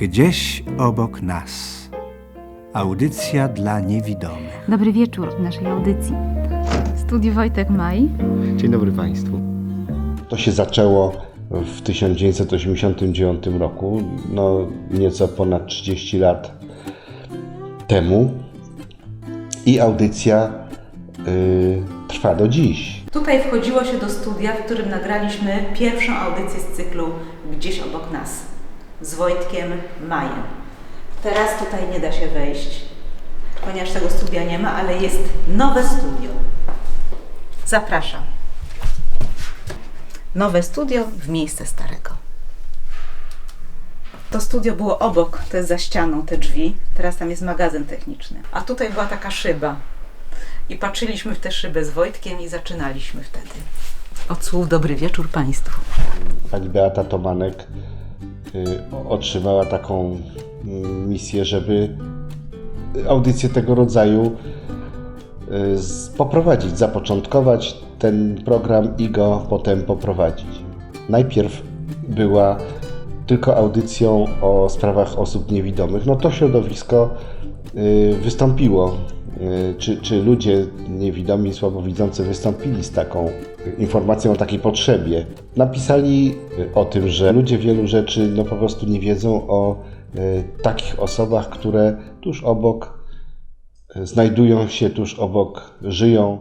Gdzieś obok nas. Audycja dla niewidomych. Dobry wieczór w naszej audycji. Studio Wojtek Maj. Dzień dobry Państwu. To się zaczęło w 1989 roku, no nieco ponad 30 lat temu i audycja y, trwa do dziś. Tutaj wchodziło się do studia, w którym nagraliśmy pierwszą audycję z cyklu Gdzieś obok nas z Wojtkiem Majem. Teraz tutaj nie da się wejść, ponieważ tego studia nie ma, ale jest nowe studio. Zapraszam. Nowe studio w miejsce starego. To studio było obok, to jest za ścianą te drzwi. Teraz tam jest magazyn techniczny. A tutaj była taka szyba. I patrzyliśmy w tę szybę z Wojtkiem i zaczynaliśmy wtedy. Od słów dobry wieczór Państwu. Pani Beata Tomanek otrzymała taką mm, misję, żeby audycję tego rodzaju y, poprowadzić, zapoczątkować ten program i go potem poprowadzić. Najpierw była tylko audycją o sprawach osób niewidomych. No to środowisko y, wystąpiło, y, czy, czy ludzie niewidomi, słabowidzący wystąpili z taką informacją o takiej potrzebie. Napisali y, o tym, że ludzie wielu rzeczy no po prostu nie wiedzą o y, takich osobach, które tuż obok y, znajdują się, tuż obok żyją.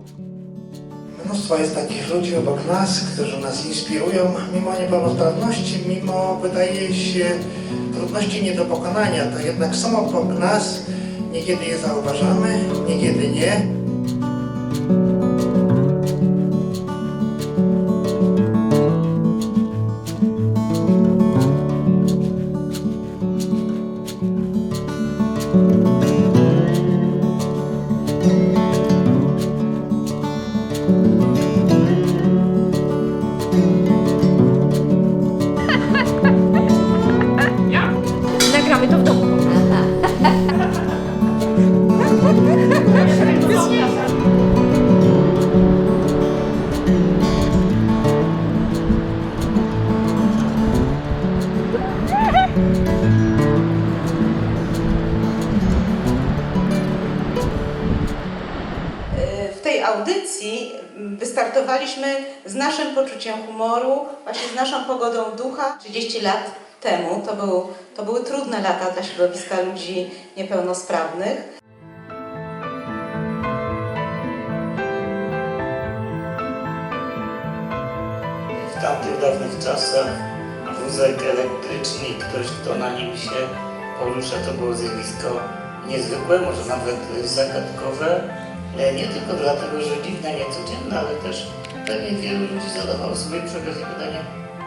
Mnóstwo jest takich ludzi obok nas, którzy nas inspirują, mimo niepełnosprawności, mimo wydaje się trudności nie do pokonania, to jednak są obok nas, niekiedy je zauważamy, niekiedy nie. Poczuciem humoru, właśnie z naszą pogodą ducha. 30 lat temu to, był, to były trudne lata dla środowiska ludzi niepełnosprawnych. W tamtych dawnych czasach wózek elektryczny i ktoś, kto na nim się porusza, to było zjawisko niezwykłe, może nawet zagadkowe. E, Nie tylko dlatego, że dziwne, niecodzienne, ale też pewnie wielu ludzi zadawało sobie przy okazji pytanie,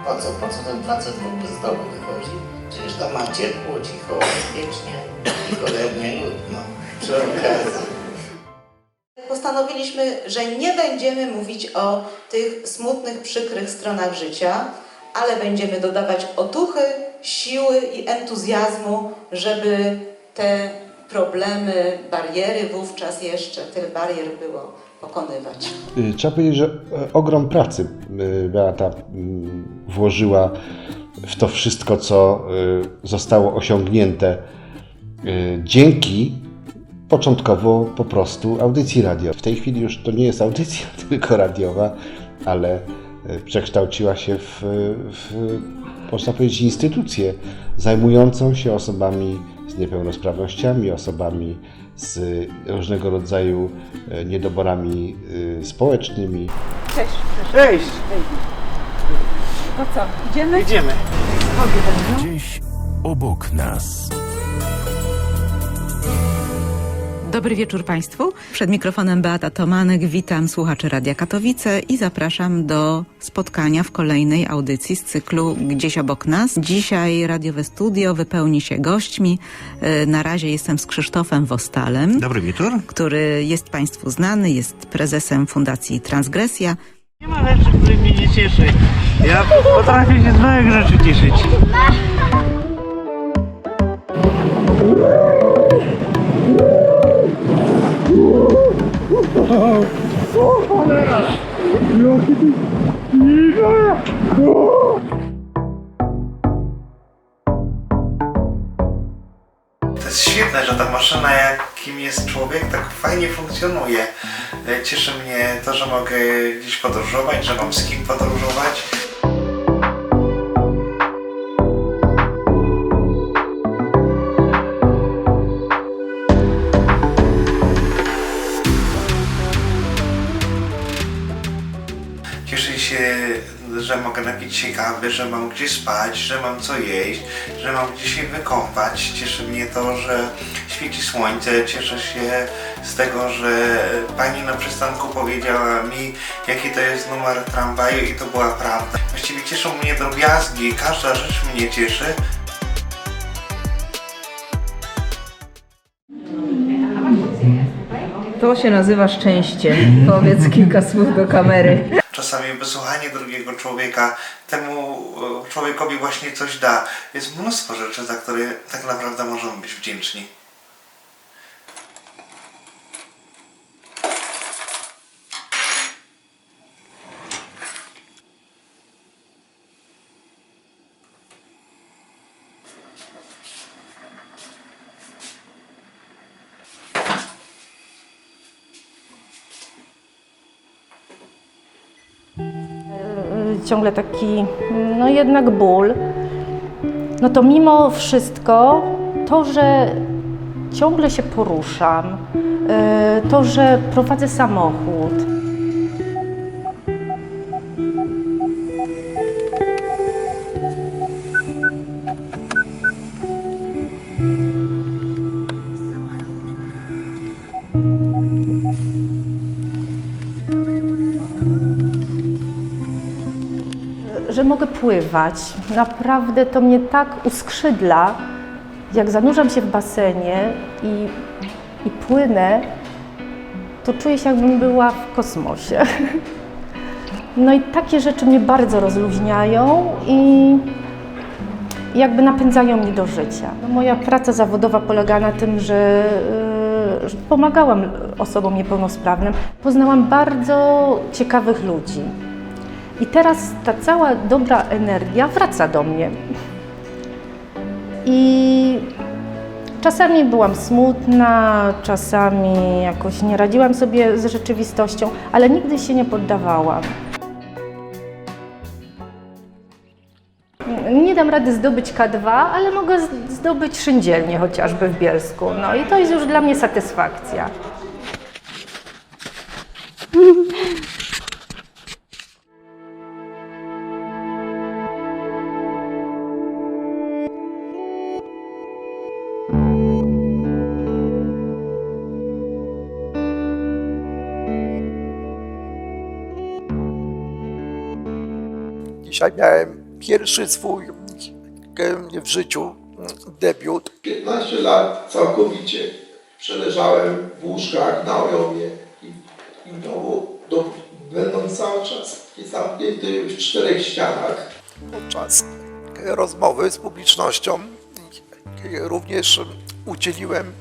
po co, po co ten facet w ogóle z domu wychodzi? Przecież tam ma ciepło, cicho, bezpiecznie i cholernie nudno przy okazji. Postanowiliśmy, że nie będziemy mówić o tych smutnych, przykrych stronach życia, ale będziemy dodawać otuchy, siły i entuzjazmu, żeby te problemy, bariery wówczas jeszcze, tyle barier było, pokonywać. Y, Trzeba powiedzieć, że e, ogrom pracy y, Beata mm, włożyła w to wszystko, co y, zostało osiągnięte dzięki początkowo po prostu audycji radio. W tej chwili już to nie jest audycja tylko radiowa, ale przekształciła się w, w można powiedzieć, instytucję zajmującą się osobami z niepełnosprawnościami, osobami z różnego rodzaju e, niedoborami y, społecznymi. Cześć. Cześć, No co, idziemy? idziemy. Gdzieś obok nas. Dobry wieczór Państwu. Przed mikrofonem Beata Tomanek. Witam słuchaczy Radia Katowice i zapraszam do spotkania w kolejnej audycji z cyklu Gdzieś obok nas. Dzisiaj radiowe studio wypełni się gośćmi. E, Na razie jestem z Krzysztofem Wostalem, Dobry wieczór. który jest Państwu znany, jest prezesem Fundacji Transgresja. Nie ma rzeczy, które mnie nie cieszy. Ja potrafię się z małych rzeczy cieszyć. Ta maszyna, jakim jest człowiek, tak fajnie funkcjonuje. E, Cieszy mnie to, że mogę gdzieś podróżować, że mam z kim podróżować. Mogę napić się kawy, że mam gdzie spać, że mam co jeść, że mam gdzie się wykąpać. Cieszy mnie to, że świeci słońce. Cieszę się z tego, że pani na przystanku powiedziała mi, jaki to jest numer tramwaju i to była prawda. Właściwie cieszą mnie drobiazgi, każda rzecz mnie cieszy. To się nazywa szczęście. Powiedz kilka słów do kamery. Czasami wysłuchanie drugiego człowieka temu e, człowiekowi właśnie coś da. Jest mnóstwo rzeczy, za które tak naprawdę możemy być wdzięczni. Ciągle taki, no jednak ból, no to mimo wszystko to, że ciągle się poruszam, y, to, że prowadzę samochód, pływać. Naprawdę to mnie tak uskrzydla, jak zanurzam się w basenie i, i płynę, to czuję się jakbym była w kosmosie. No i takie rzeczy mnie bardzo rozluźniają i jakby napędzają mnie do życia. No moja praca zawodowa polega na tym, że, y, że pomagałam osobom niepełnosprawnym. Poznałam bardzo ciekawych ludzi. I teraz ta cała dobra energia wraca do mnie. I czasami byłam smutna, czasami jakoś nie radziłam sobie z rzeczywistością, ale nigdy się nie poddawałam. Nie dam rady zdobyć K2, ale mogę zdobyć szyndzielnię chociażby w Bielsku. No i to jest już dla mnie satysfakcja. Dzisiaj miałem pierwszy swój em, w życiu debiut. 15 lat całkowicie przeleżałem w łóżkach na ojomie i, i w domu, do, będąc cały czas zamknięty w czterech ścianach. Podczas rozmowy z publicznością również udzieliłem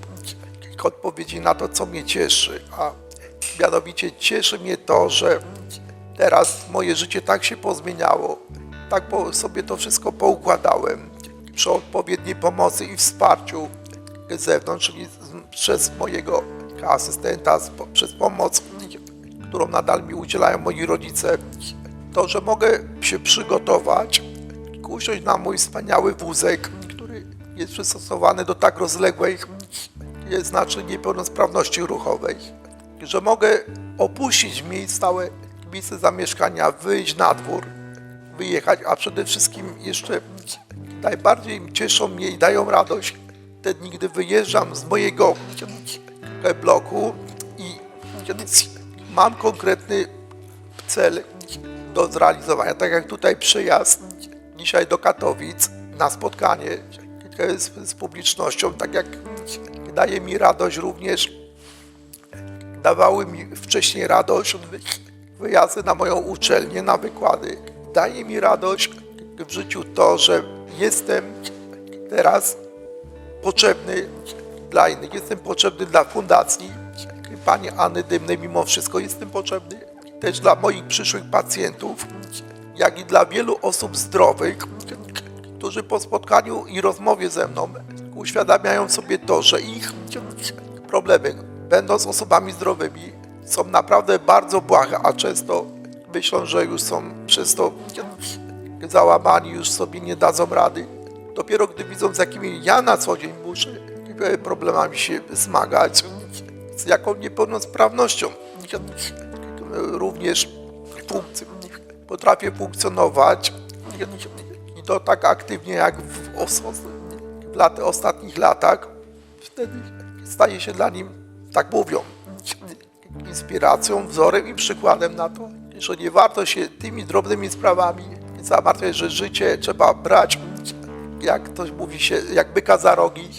odpowiedzi na to, co mnie cieszy, a mianowicie cieszy mnie to, że teraz moje życie tak się pozmieniało, tak sobie to wszystko poukładałem przy odpowiedniej pomocy i wsparciu z zewnątrz, czyli przez mojego asystenta, przez pomoc, którą nadal mi udzielają moi rodzice, to, że mogę się przygotować, usiąść na mój wspaniały wózek, który jest przystosowany do tak rozległej, znaczy niepełnosprawności ruchowej, że mogę opuścić miejsce stałe, miejsce zamieszkania, wyjść na dwór, wyjechać, a przede wszystkim jeszcze najbardziej cieszą mnie i dają radość te dni, gdy wyjeżdżam z mojego bloku i mam konkretny cel do zrealizowania. Tak jak tutaj przyjazd dzisiaj do Katowic na spotkanie z, z publicznością, tak jak daje mi radość również, dawały mi wcześniej radość wyjazdy na moją uczelnię, na wykłady. Daje mi radość w życiu to, że jestem teraz potrzebny dla innych, jestem potrzebny dla fundacji pani Anny Dymnej, mimo wszystko. Jestem potrzebny też dla moich przyszłych pacjentów, jak i dla wielu osób zdrowych, którzy po spotkaniu i rozmowie ze mną uświadamiają sobie to, że ich problemy, będąc osobami zdrowymi, są naprawdę bardzo błahe, a często myślą, że już są przez to załamani, już sobie nie dadzą rady. Dopiero gdy widzą, z jakimi ja na co dzień muszę e, problemami się zmagać, z jaką niepełnosprawnością również potrafię funkcjonować i to tak aktywnie jak w, w lat, ostatnich latach, wtedy staje się dla nim, tak mówią, inspiracją, wzorem i przykładem na to, że nie warto się tymi drobnymi sprawami zamartwiać, że życie trzeba brać, jak ktoś mówi się, jak byka za rogi.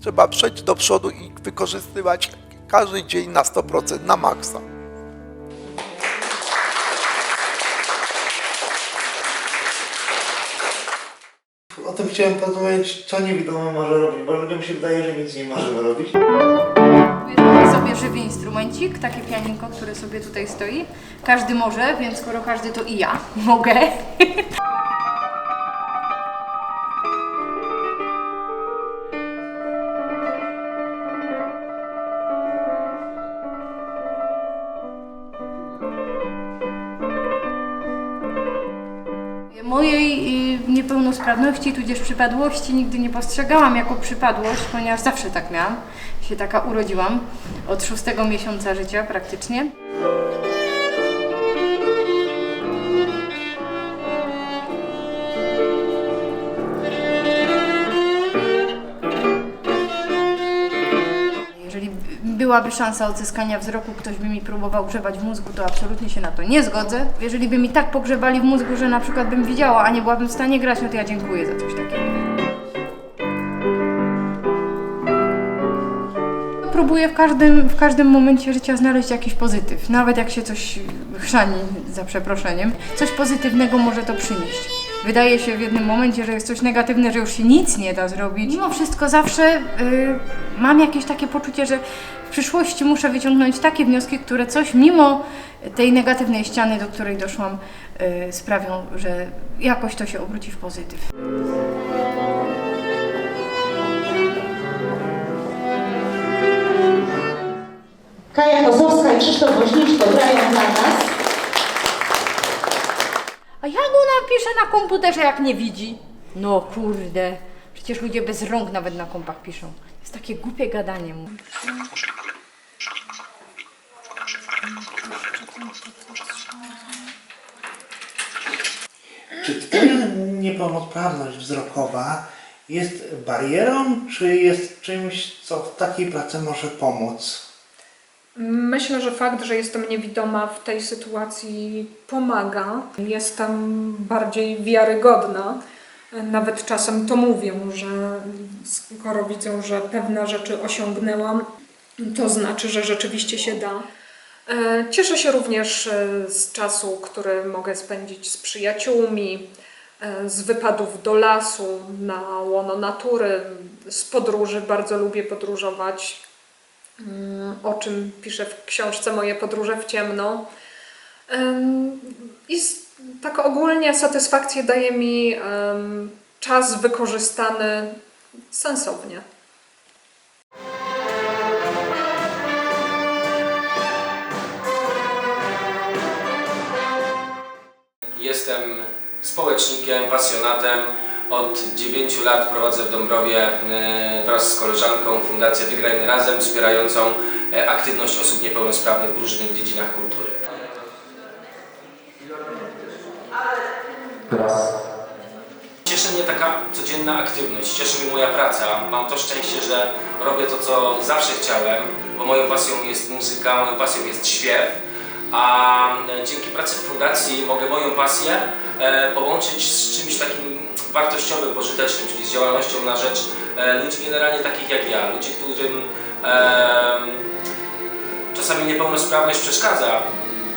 Trzeba przejść do przodu i wykorzystywać każdy dzień na 100%, na maksa. O tym chciałem porozmawiać, co niewidomy może robić, bo ludziom się wydaje, że nic nie możemy robić. Sobie żywy instrumencik, takie pianinko, które sobie tutaj stoi. Każdy może, więc skoro każdy, to i ja mogę. Niepełnosprawności, tudzież przypadłości nigdy nie postrzegałam jako przypadłość, ponieważ zawsze tak miałam. Się taka urodziłam od szóstego miesiąca życia praktycznie. Byłaby szansa odzyskania wzroku, ktoś by mi próbował grzebać w mózgu, to absolutnie się na to nie zgodzę. Jeżeli by mi tak pogrzebali w mózgu, że na przykład bym widziała, a nie byłabym w stanie grać, no to ja dziękuję za coś takiego. Próbuję w każdym, w każdym momencie życia znaleźć jakiś pozytyw, nawet jak się coś chrzani, za przeproszeniem. Coś pozytywnego może to przynieść. Wydaje się w jednym momencie, że jest coś negatywne, że już się nic nie da zrobić. Mimo wszystko zawsze y, mam jakieś takie poczucie, że w przyszłości muszę wyciągnąć takie wnioski, które coś mimo tej negatywnej ściany, do której doszłam, y, sprawią, że jakoś to się obróci w pozytyw. Kaja Kozłowska i Krzysztof Woźniczko grają dla nas. Jak ona pisze na komputerze, jak nie widzi? No kurde, przecież ludzie bez rąk nawet na kompach piszą. Jest takie głupie gadanie. Czy twoja niepełnosprawność wzrokowa jest barierą, czy jest czymś, co w takiej pracy może pomóc? Myślę, że fakt, że jestem niewidoma w tej sytuacji pomaga. Jestem bardziej wiarygodna. Nawet czasem to mówię, że skoro widzą, że pewne rzeczy osiągnęłam, to znaczy, że rzeczywiście się da. E, Cieszę się również e, z czasu, który mogę spędzić z przyjaciółmi, e, z wypadów do lasu, na łono natury, z podróży. Bardzo lubię podróżować o czym piszę w książce Moje podróże w ciemno. I tak ogólnie satysfakcję daje mi czas wykorzystany sensownie. Jestem społecznikiem, pasjonatem. Od 9 lat prowadzę w Dąbrowie e, wraz z koleżanką Fundację Wygrajmy Razem, wspierającą e, aktywność osób niepełnosprawnych w różnych dziedzinach kultury. Cieszy mnie taka codzienna aktywność, cieszy mnie moja praca. Mam to szczęście, że robię to, co zawsze chciałem, bo moją pasją jest muzyka, moją pasją jest śpiew. A e, dzięki pracy w fundacji mogę moją pasję połączyć z czymś takim wartościowym, pożytecznym, czyli z działalnością na rzecz e, ludzi generalnie takich jak ja, ludzi, którym czasami niepełnosprawność przeszkadza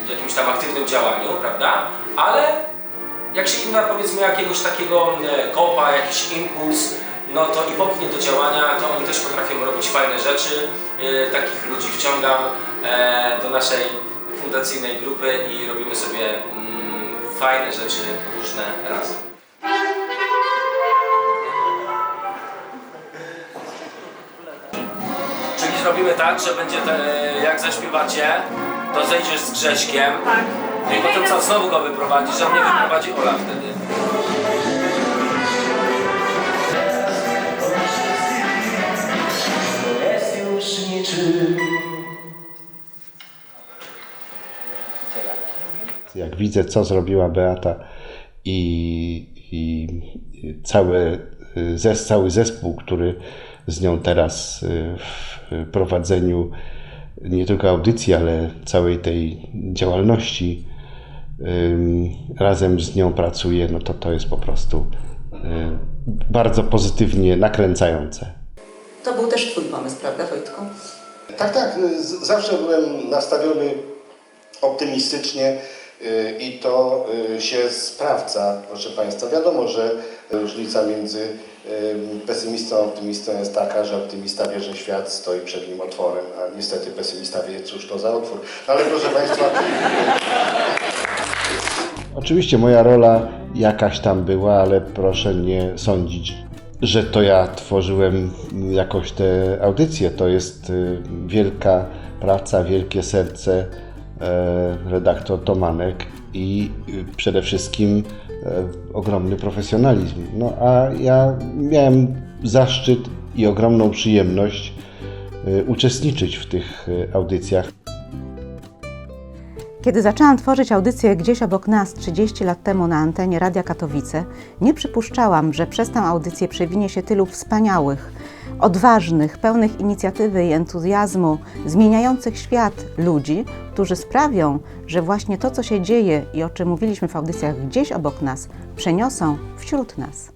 w jakimś tam aktywnym działaniu, prawda? Ale jak się im da powiedzmy jakiegoś takiego e, kopa, jakiś impuls, no to i popchnie do działania, to oni też potrafią robić fajne rzeczy. E, Takich ludzi wciągam do naszej fundacyjnej grupy i robimy sobie mm, fajne rzeczy różne razem. Zrobimy tak, że będzie te, jak zaśpiewacie, to zejdziesz z Grześkiem. Tak. I potem co, znowu go wyprowadzisz, a mnie wyprowadzi Ola wtedy. Jak widzę, co zrobiła Beata i, i cały, zes, cały zespół, który z nią teraz y, w prowadzeniu nie tylko audycji, ale całej tej działalności razem z nią pracuje, no to to jest po prostu y, bardzo pozytywnie nakręcające. To był też Twój pomysł, prawda Wojtku? Tak, tak. Zawsze byłem nastawiony optymistycznie y, i to y, się sprawdza, proszę Państwa. Wiadomo, że różnica między y, pesymistą a optymistą jest taka, że optymista wie, że świat stoi przed nim otworem, a niestety pesymista wie, cóż to za otwór. Ale proszę Państwa, Oczywiście moja rola jakaś tam była, ale proszę nie sądzić, że to ja tworzyłem jakoś te audycje. To jest y, wielka praca, wielkie serce redaktor Tomanek i y, przede wszystkim e, ogromny profesjonalizm. No a ja miałem zaszczyt i ogromną przyjemność y, uczestniczyć w tych y, audycjach. Kiedy zaczęłam tworzyć audycję gdzieś obok nas 30 lat temu na antenie Radia Katowice, nie przypuszczałam, że przez tę audycję przewinie się tylu wspaniałych, odważnych, pełnych inicjatywy i entuzjazmu, zmieniających świat ludzi, którzy sprawią, że właśnie to, co się dzieje i o czym mówiliśmy w audycjach gdzieś obok nas, przeniosą wśród nas.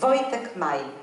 Wojtek Maj.